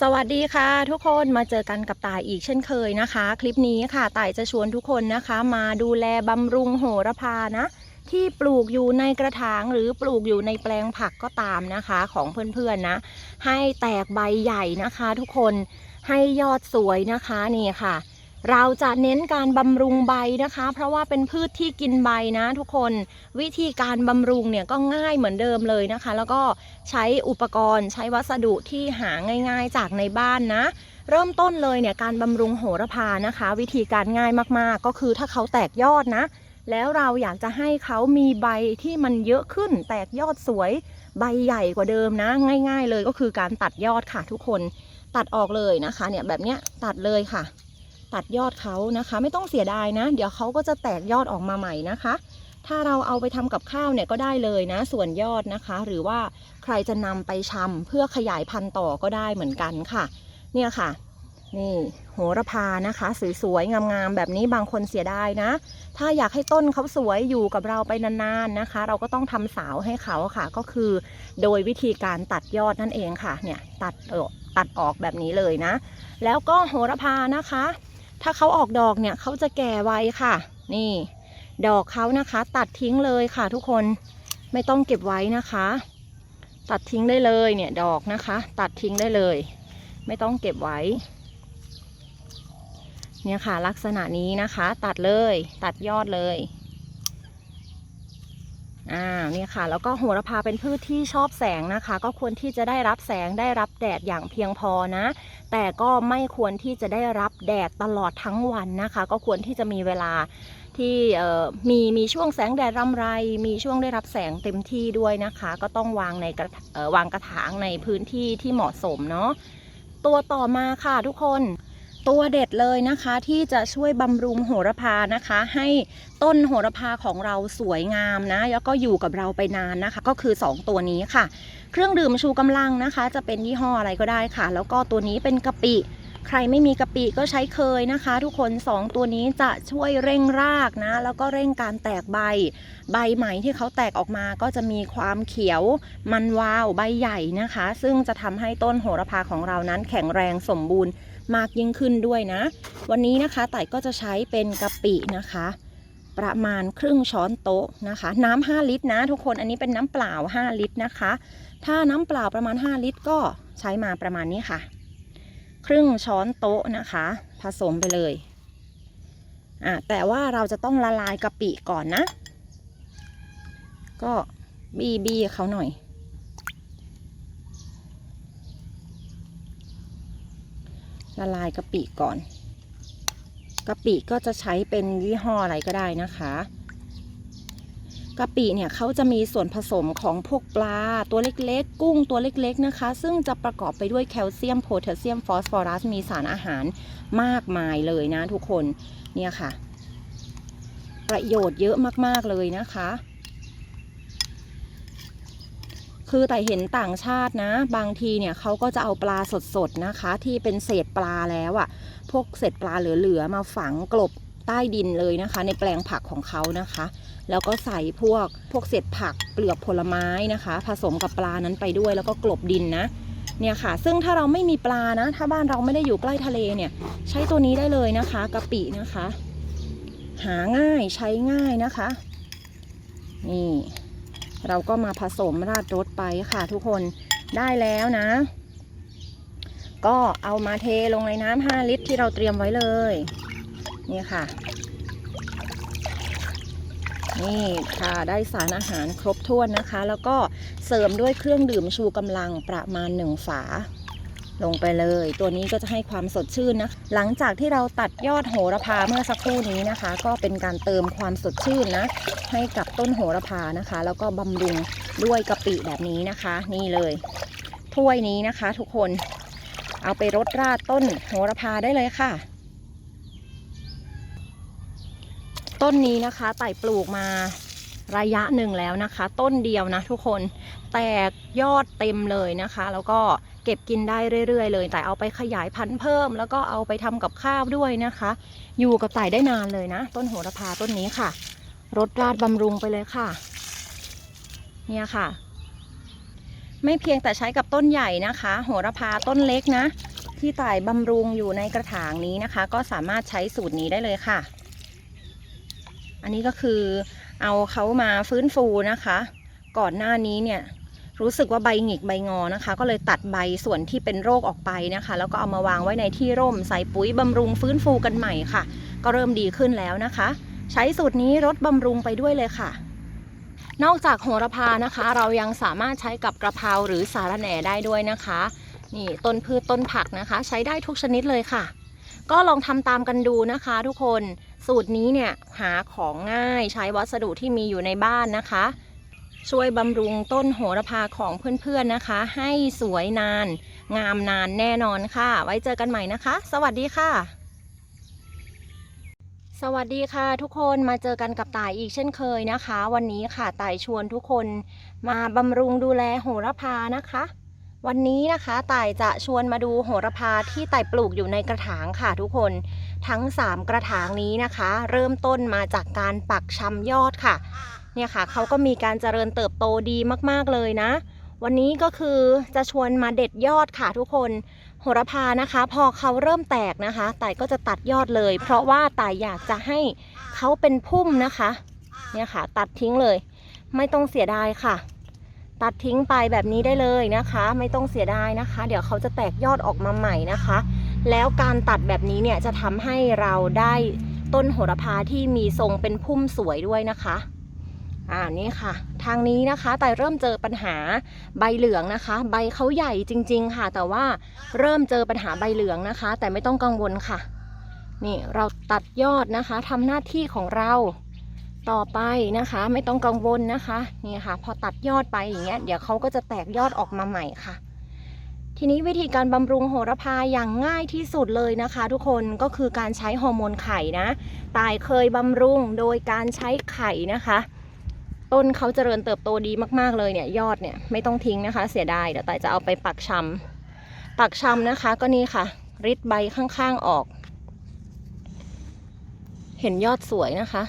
สวัสดีค่ะ ทุกคนมาเจอกันกับตายอีกเช่นเคยนะคะ คลิปนี้ค่ะตายจะชวนทุกคนนะคะ มาดูแลบำรุงโหระพานะ ที่ปลูกอยู่ในกระถางหรือปลูกอยู่ในแปลงผักก็ตามนะคะของเพื่อนๆนะ ให้แตกใบใหญ่นะคะ ทุกคนให้ยอดสวยนะคะนี่ค่ะ เราจะเน้นการบำรุงใบนะคะ เพราะว่าเป็นพืชที่กินใบนะทุกคนวิธีการบำรุงเนี่ยก็ง่ายเหมือนเดิมเลยนะคะ แล้วก็ใช้อุปกรณ์ใช้วัสดุที่หาง่าย ๆ จากในบ้านนะ เริ่มต้นเลยเนี่ยการบำรุงโหระพานะคะ วิธีการง่ายมากๆ ก็คือถ้าเขาแตกยอดนะ แล้วเราอยากจะให้เขามีใบที่มันเยอะขึ้น แตกยอดสวย ใบใหญ่กว่าเดิมนะ ง่าย ๆ เลยก็คือการตัดยอดค่ะทุกคนตัดออกเลยนะคะเนี่ยแบบเนี้ยตัดเลยค่ะ ตัดยอดเขานะคะ ไม่ต้องเสียดายนะ เดี๋ยวเขาก็จะแตกยอดออกมาใหม่นะคะ ถ้าเราเอาไปทำกับข้าวเนี่ยก็ได้เลยนะ ส่วนยอดนะคะ หรือว่าใครจะนำไปชำเพื่อขยายพันธุ์ต่อก็ได้เหมือนกันค่ะ เนี่ยค่ะนี่โหระพานะคะ สวยๆงามๆแบบนี้บางคนเสียดายนะ ถ้าอยากให้ต้นเขาสวยอยู่กับเราไปนานๆนะคะ เราก็ต้องทำสาวให้เขาค่ะ ก็คือ โดยวิธีการตัดยอดนั่นเองค่ะ เนี่ยตัดตัดออกแบบนี้เลยนะ แล้วก็โหระพานะคะ ถ้าเขาออกดอกเนี่ยเขาจะแก่ไวค่ะ นี่ ดอกเขานะคะ ตัดทิ้งเลยค่ะ ทุกคนไม่ต้องเก็บไว้นะคะ ตัดทิ้งได้เลยเนี่ยดอกนะคะ ตัดทิ้งได้เลย ไม่ต้องเก็บไว้ เนี่ยค่ะ ลักษณะนี้นะคะ ตัดเลย ตัดยอดเลย อ่านี่ค่ะ แล้วก็โหระพาเป็นพืชที่ชอบแสงนะคะ ก็ควรที่จะได้รับแสงได้รับแดดอย่างเพียงพอนะ แต่ก็ไม่ควรที่จะได้รับแดดตลอดทั้งวันนะคะ ก็ควรที่จะมีเวลาที่มีมีช่วงแสงแดดรำไร มีช่วงได้รับแสงเต็มที่ด้วยนะคะ ก็ต้องวางในกระวางกระถางในพื้นที่ที่เหมาะสมเนาะตัวต่อมาค่ะทุกคน ตัวเด็ดเลยนะคะที่จะช่วยบำรุงโหระพานะคะ ให้ต้นโหระพาของเราสวยงามนะ แล้วก็อยู่กับเราไปนานนะคะ ก็คือ 2 ตัวนี้ค่ะ เครื่องดื่มชูกำลังนะคะ จะเป็นยี่ห้ออะไรก็ได้ค่ะ แล้วก็ตัวนี้เป็นกะปิ ใครไม่มีกะปิก็ใช้เคยนะคะ ทุกคน 2 ตัวนี้จะช่วยเร่งรากนะ แล้วก็เร่งการแตกใบ ใบใหม่ที่เขาแตกออกมาก็จะมีความเขียวมันวาวใบใหญ่นะคะ ซึ่งจะทำให้ต้นโหระพาของเรานั้นแข็งแรงสมบูรณ์มากยิ่งขึ้นด้วยนะ วันนี้นะคะไต่ก็จะใช้เป็นกะปินะคะ ประมาณครึ่งช้อนโต๊ะนะคะ น้ำ5ลิตรนะ ทุกคนอันนี้เป็นน้ำเปล่า 5 ลิตรนะคะ ถ้าน้ำเปล่าประมาณ 5 ลิตรก็ใช้มาประมาณนี้ค่ะ ครึ่งช้อนโต๊ะนะคะ ผสมไปเลยอะแต่ว่าเราจะต้องละลายกะปิก่อนนะ ก็บีบีเขาหน่อย ละลายกะปิก่อนกะปิก็จะใช้เป็นยี่ห้ออะไรก็ได้นะคะ กะปิเนี่ยเขาจะมีส่วนผสมของพวกปลาตัวเล็กๆ กุ้งตัวเล็กๆนะคะ ซึ่งจะประกอบไปด้วยแคลเซียมโพแทสเซียมฟอสฟอรัสมีสารอาหารมากมายเลยนะทุกคนเนี่ยค่ะ ประโยชน์เยอะมากๆเลยนะคะ คือแต่เห็นต่างชาตินะ บางทีเนี่ยเขาก็จะเอาปลาสดๆนะคะ ที่เป็นเศษปลาแล้วอะ่ะพวกเศษปลาเหลือๆมาฝังกลบ ใต้ดินเลยนะคะ ในแปลงผักของเขานะคะ แล้วก็ใส่พวกพวกเศษผักเปลือกผลไม้นะคะ ผสมกับปลานั้นไปด้วยแล้วก็กลบดินนะเนี่ยค่ะ ซึ่งถ้าเราไม่มีปลานะ ถ้าบ้านเราไม่ได้อยู่ใกล้ทะเลเนี่ย ใช้ตัวนี้ได้เลยนะคะกะปินะคะ หาง่ายใช้ง่ายนะคะ นี่ เราก็มาผสมราดรสไปค่ะทุกคนได้แล้วนะ ก็เอามาเทลงในน้ำ5ลิตรที่เราเตรียมไว้เลย นี่ค่ะ นี่ค่ะได้สารอาหารครบถ้วนนะคะ แล้วก็เสริมด้วยเครื่องดื่มชูกำลังประมาณหนึ่งฝาลงไปเลย ตัวนี้ก็จะให้ความสดชื่นนะ หลังจากที่เราตัดยอดโหระพาเมื่อสักครู่นี้นะคะ ก็เป็นการเติมความสดชื่นนะ ให้กับต้นโหระพานะคะ แล้วก็บำรุงด้วยกะปิแบบนี้นะคะ นี่เลย ถ้วยนี้นะคะ ทุกคนเอาไปรดราดต้นโหระพาได้เลยค่ะ ต้นนี้นะคะไต่ปลูกมาระยะหนึ่งแล้วนะคะ ต้นเดียวนะทุกคนแตกยอดเต็มเลยนะคะ แล้วก็เก็บกินได้เรื่อย ๆ เลย แต่เอาไปขยายพันธุ์เพิ่ม แล้วก็เอาไปทำกับข้าวด้วยนะคะ อยู่กับไต่ได้นานเลยนะ ต้นโหระพาต้นนี้ค่ะรดราดบำรุงไปเลยค่ะ เนี่ยค่ะ ไม่เพียงแต่ใช้กับต้นใหญ่นะคะ โหระพาต้นเล็กนะ ที่ต่ายบำรุงอยู่ในกระถางนี้นะคะ ก็สามารถใช้สูตรนี้ได้เลยค่ะ อันนี้ก็คือเอาเขามาฟื้นฟูนะคะ ก่อนหน้านี้เนี่ยรู้สึกว่าใบหงิกใบงอนะคะ ก็เลยตัดใบส่วนที่เป็นโรคออกไปนะคะ แล้วก็เอามาวางไว้ในที่ร่มใส่ปุ๋ยบำรุงฟื้นฟูกันใหม่ค่ะ ก็เริ่มดีขึ้นแล้วนะคะ ใช้สูตรนี้ลดบำรุงไปด้วยเลยค่ะ นอกจากโหระพานะคะ เรายังสามารถใช้กับกระเพราหรือสาระแหน่ได้ด้วยนะคะ นี่ต้นพืชต้นผักนะคะ ใช้ได้ทุกชนิดเลยค่ะ ก็ลองทำตามกันดูนะคะ ทุกคน สูตรนี้เนี่ยหาของง่ายใช้วัสดุที่มีอยู่ในบ้านนะคะ ช่วยบำรุงต้นโหระพาของเพื่อนๆนะคะ ให้สวยนาน งามนานแน่นอนค่ะ ไว้เจอกันใหม่นะคะ สวัสดีค่ะ สวัสดีค่ะทุกคนมาเจอกันกับต่ายอีกเช่นเคยนะคะ วันนี้ค่ะต่ายชวนทุกคนมาบำรุงดูแลโหระพานะคะ วันนี้นะคะต่ายจะชวนมาดูโหระพาที่ต่ายปลูกอยู่ในกระถางค่ะทุกคน ทั้ง 3 กระถางนี้นะคะ เริ่มต้นมาจากการปักชำยอดค่ะ เนี่ยค่ะเขาก็มีการเจริญเติบโตดีมากๆเลยนะ วันนี้ก็คือจะชวนมาเด็ดยอดค่ะทุกคนโหระพานะคะ พอเขาเริ่มแตกนะคะต่ายก็จะตัดยอดเลย เพราะว่าต่ายอยากจะให้เขาเป็นพุ่มนะคะ เนี่ยค่ะ ตัดทิ้งเลย ไม่ต้องเสียดายค่ะ ตัดทิ้งไปแบบนี้ได้เลยนะคะ ไม่ต้องเสียดายนะคะ เดี๋ยวเขาจะแตกยอดออกมาใหม่นะคะ แล้วการตัดแบบนี้เนี่ยจะทำให้เราได้ต้นโหระพาที่มีทรงเป็นพุ่มสวยด้วยนะคะอ่านี่ค่ะ ทางนี้นะคะแต่เริ่มเจอปัญหาใบเหลืองนะคะ ใบเขาใหญ่จริง ๆ ค่ะ แต่ว่าเริ่มเจอปัญหาใบเหลืองนะคะ แต่ไม่ต้องกังวลค่ะ นี่เราตัดยอดนะคะทำหน้าที่ของเรา ต่อไปนะคะไม่ต้องกังวลนะคะนี่ค่ะ พอตัดยอดไปอย่างเงี้ยเดี๋ยวเขาก็จะแตกยอดออกมาใหม่ค่ะ ทีนี้วิธีการบำรุงโหระพาอย่างง่ายที่สุดเลยนะคะ ทุกคนก็คือการใช้ฮอร์โมนไข่นะตายเคยบำรุงโดยการใช้ไข่นะคะ ต้นเขาเจริญเติบโตดีมากๆเลยเนี่ยยอดเนี่ยไม่ต้องทิ้งนะคะ เสียดายเดี๋ยวตายจะเอาไปปักชำปักชำนะคะก็นี่ค่ะริดใบข้างๆออก เห็นยอดสวยนะคะ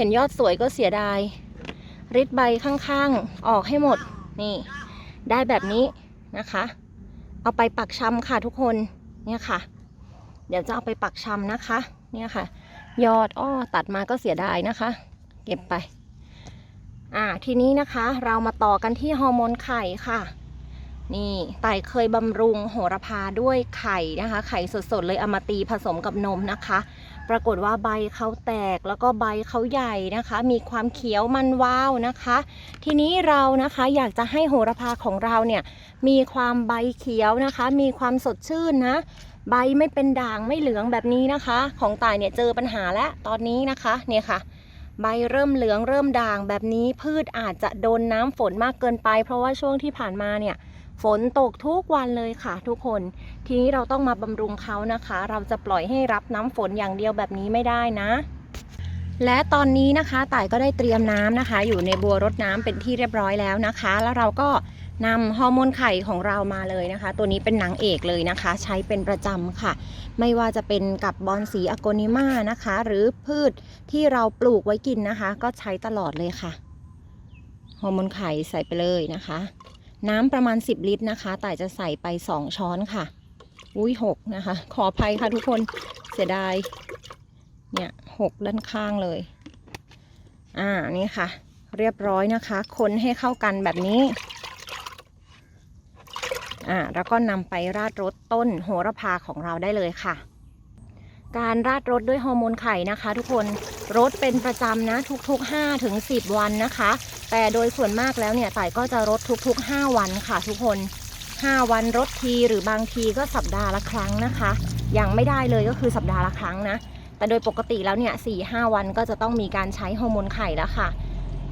เห็นยอดสวยก็เสียดาย ริดใบข้างๆ ออกให้หมด นี่ ได้แบบนี้นะคะ เอาไปปักชำค่ะทุกคน เนี่ยค่ะ เดี๋ยวจะเอาไปปักชำนะคะ เนี่ยค่ะ ยอดอ้อตัดมาก็เสียดายนะคะ เก็บไป อ่า ทีนี้นะคะ เรามาต่อกันที่ฮอร์โมนไข่ค่ะนี่ไต่เคยบำรุงโหระพาด้วยไข่นะคะ ไข่สดๆเลยเอามาตีผสมกับนมนะคะ ปรากฏว่าใบเขาแตกแล้วก็ใบเขาใหญ่นะคะ มีความเขียวมันวาวนะคะ ทีนี้เรานะคะอยากจะให้โหระพาของเราเนี่ยมีความใบเขียวนะคะ มีความสดชื่นนะ ใบไม่เป็นด่างไม่เหลืองแบบนี้นะคะ ของต่ายเนี่ยเจอปัญหาแล้วตอนนี้นะคะเนี่ยค่ะใบเริ่มเหลืองเริ่มด่างแบบนี้พืชอาจจะโดนน้ำฝนมากเกินไป เพราะว่าช่วงที่ผ่านมาเนี่ย ฝนตกทุกวันเลยค่ะทุกคน ทีนี้เราต้องมาบำรุงเขานะคะ เราจะปล่อยให้รับน้ำฝนอย่างเดียวแบบนี้ไม่ได้นะ และตอนนี้นะคะต่ายก็ได้เตรียมน้ำนะคะ อยู่ในบัวรดน้ำเป็นที่เรียบร้อยแล้วนะคะ แล้วเราก็นำฮอร์โมนไข่ของเรามาเลยนะคะ ตัวนี้เป็นนางเอกเลยนะคะ ใช้เป็นประจำค่ะ ไม่ว่าจะเป็นกับบอนสีอโกนิมานะคะ หรือพืชที่เราปลูกไว้กินนะคะ ก็ใช้ตลอดเลยค่ะฮอร์โมนไข่ใส่ไปเลยนะคะ น้ำประมาณ 10 ลิตรนะคะ แต่จะใส่ไป 2 ช้อนค่ะ อุ้ยหกนะคะ ขออภัยค่ะทุกคนเสียดาย เนี่ยหกด้านข้างเลย อ่า นี่ค่ะ เรียบร้อยนะคะ คนให้เข้ากันแบบนี้ อ่า แล้วก็นำไปราดรสต้นโหระพาของเราได้เลยค่ะ การราดรสด้วยฮอร์โมนไข่นะคะ ทุกคนรสเป็นประจำนะทุกๆ5ถึง10 วันนะคะ แต่โดยส่วนมากแล้วเนี่ยต่ายก็จะรดทุกๆ 5 วันค่ะ ทุกคน 5 วันรดทีหรือบางทีก็สัปดาห์ละครั้งนะคะยังไม่ได้เลยก็คือสัปดาห์ละครั้งนะ แต่โดยปกติแล้วเนี่ย4 5วันก็จะต้องมีการใช้ฮอร์โมนไข่แล้วค่ะ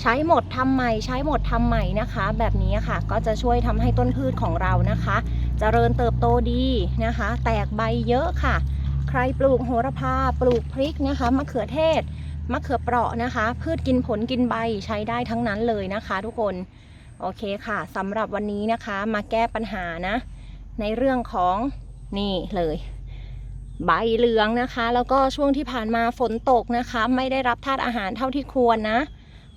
ใช้หมดทำใหม่ ใช้หมดทำใหม่นะคะ แบบนี้ค่ะก็จะช่วยทำให้ต้นพืชของเรานะคะจเจริญเติบโตดีนะคะ แตกใบเยอะค่ะ รปลูกโหระพาปลูกพริกนะคะมะเขือเทศมะเขือเปราะนะคะ พืชกินผลกินใบใช้ได้ทั้งนั้นเลยนะคะ ทุกคนโอเคค่ะสำหรับวันนี้นะคะมาแก้ปัญหานะ ในเรื่องของนี่เลย ใบเหลืองนะคะ แล้วก็ช่วงที่ผ่านมาฝนตกนะคะ ไม่ได้รับธาตุอาหารเท่าที่ควรนะ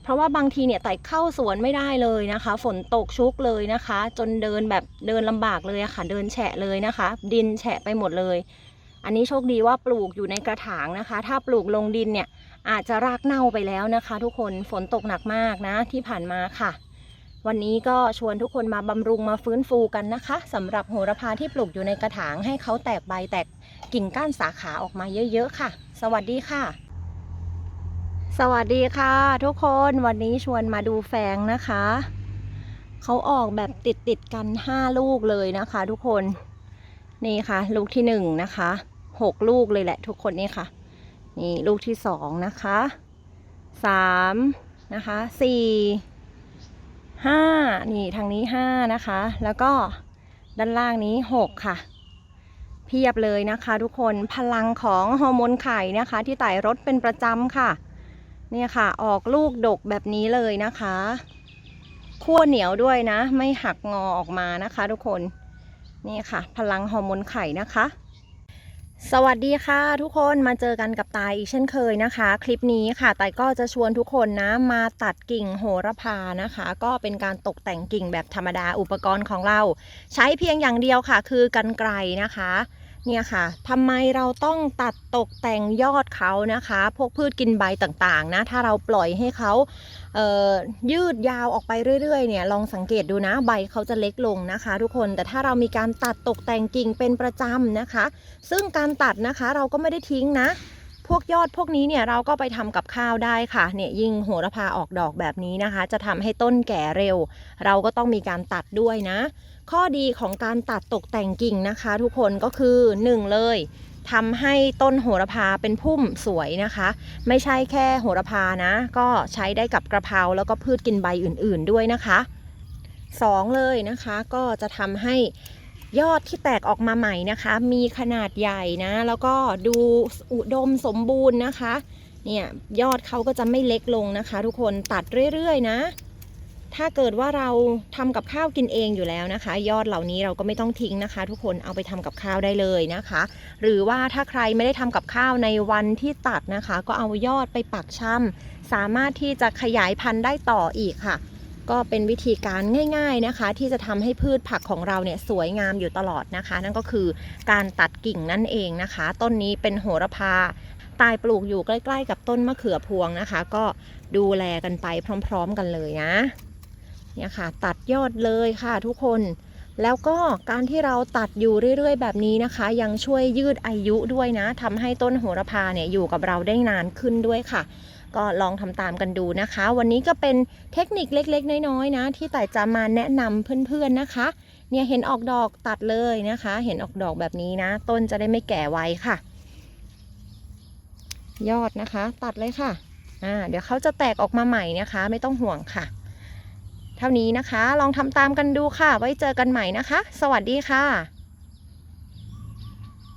เพราะว่าบางทีเนี่ยไต่เข้าสวนไม่ได้เลยนะคะ ฝนตกชุกเลยนะคะ จนเดินแบบเดินลำบากเลยอะค่ะ เดินแฉะเลยนะคะ ดินแฉะไปหมดเลย อันนี้โชคดีว่าปลูกอยู่ในกระถางนะคะ ถ้าปลูกลงดินเนี่ยอาจจะรากเน่าไปแล้วนะคะ ทุกคนฝนตกหนักมากนะที่ผ่านมาค่ะ วันนี้ก็ชวนทุกคนมาบำรุงมาฟื้นฟูกันนะคะสำหรับโหระพาที่ปลูกอยู่ในกระถางให้เขาแตกใบแตกกิ่งก้านสาขาออกมาเยอะๆค่ะ สวัสดีค่ะ สวัสดีค่ะ ทุกคนวันนี้ชวนมาดูแฟงนะคะเขาออกแบบติดติดๆกัน 5 ลูกเลยนะคะ ทุกคน นี่ค่ะ ลูกที่หนึ่งนะคะหกลูกเลยแหละทุกคนนี่ค่ะ นี่ลูกที่สองนะคะสามนะคะสี่ห้านี่ทางนี้ห้านะคะ แล้วก็ด้านล่างนี้หกค่ะ เพียบเลยนะคะทุกคนพลังของฮอร์โมนไข่นะคะ ที่ไต่รถเป็นประจำค่ะ เนี่ยค่ะ ออกลูกดกแบบนี้เลยนะคะขั้วเหนียวด้วยนะ ไม่หักงอออกมานะคะทุกคน นี่ค่ะ พลังฮอร์โมนไข่นะคะ สวัสดีค่ะทุกคนมาเจอกันกับตายอีกเช่นเคยนะคะ คลิปนี้ค่ะตายก็จะชวนทุกคนนะมาตัดกิ่งโหระพานะคะ ก็เป็นการตกแต่งกิ่งแบบธรรมดาอุปกรณ์ของเรา ใช้เพียงอย่างเดียวค่ะ คือกันไกลนะคะเนี่ยค่ะทำไมเราต้องตัดตกแต่งยอดเขานะคะ พวกพืชกินใบต่างๆนะ ถ้าเราปล่อยให้เขา ยืดยาวออกไปเรื่อยๆเนี่ยลองสังเกตดูนะใบเขาจะเล็กลงนะคะ ทุกคนแต่ถ้าเรามีการตัดตกแต่งกิ่งเป็นประจำนะคะ ซึ่งการตัดนะคะเราก็ไม่ได้ทิ้งนะ พวกยอดพวกนี้เนี่ยเราก็ไปทำกับข้าวได้ค่ะเนี่ยยิ่งโหระพาออกดอกแบบนี้นะคะ จะทำให้ต้นแก่เร็ว เราก็ต้องมีการตัดด้วยนะ ข้อดีของการตัดตกแต่งกิ่งนะคะ ทุกคนก็คือ 1 เลย ทำให้ต้นโหระพาเป็นพุ่มสวยนะคะ ไม่ใช่แค่โหระพานะ ก็ใช้ได้กับกระเพราแล้วก็พืชกินใบอื่นๆด้วยนะคะ2เลยนะคะก็จะทำให้ยอดที่แตกออกมาใหม่นะคะ มีขนาดใหญ่นะ แล้วก็ดูอุดมสมบูรณ์นะคะ เนี่ยยอดเขาก็จะไม่เล็กลงนะคะ ทุกคนตัดเรื่อยๆนะ ถ้าเกิดว่าเราทำกับข้าวกินเองอยู่แล้วนะคะ ยอดเหล่านี้เราก็ไม่ต้องทิ้งนะคะ ทุกคนเอาไปทำกับข้าวได้เลยนะคะ หรือว่าถ้าใครไม่ได้ทำกับข้าวในวันที่ตัดนะคะ ก็เอายอดไปปักช่ำสามารถที่จะขยายพันธุ์ได้ต่ออีกค่ะ ก็เป็นวิธีการง่าย ๆนะคะ ที่จะทำให้พืชผักของเราเนี่ยสวยงามอยู่ตลอดนะคะ นั่นก็คือการตัดกิ่งนั่นเองนะคะ ต้นนี้เป็นโหระพาตายปลูกอยู่ใกล้ ๆ กับต้นมะเขือพวงนะคะ ก็ดูแลกันไปพร้อม ๆ กันเลยนะ เนี่ยค่ะ ตัดยอดเลยค่ะทุกคน แล้วก็การที่เราตัดอยู่เรื่อยๆ แบบนี้นะคะ ยังช่วยยืดอายุด้วยนะทำให้ต้นโหระพาเนี่ยอยู่กับเราได้นานขึ้นด้วยค่ะ ก็ลองทำตามกันดูนะคะ วันนี้ก็เป็นเทคนิคเล็กๆ น้อยๆนะ ที่แต่จะมาแนะนำเพื่อนๆนะคะ เนี่ยเห็นออกดอกตัดเลยนะคะ เห็นออกดอกแบบนี้นะ ต้นจะได้ไม่แก่ไวค่ะ ยอดนะคะ ตัดเลยค่ะอ่าเดี๋ยวเขาจะแตกออกมาใหม่นะคะ ไม่ต้องห่วงค่ะ เท่านี้นะคะ ลองทำตามกันดูค่ะ ไว้เจอกันใหม่นะคะ สวัสดีค่ะ